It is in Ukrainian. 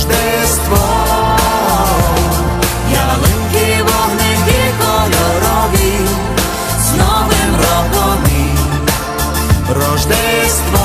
Рождество, ялинки, вогники кольорові, з новим роком, Рождество.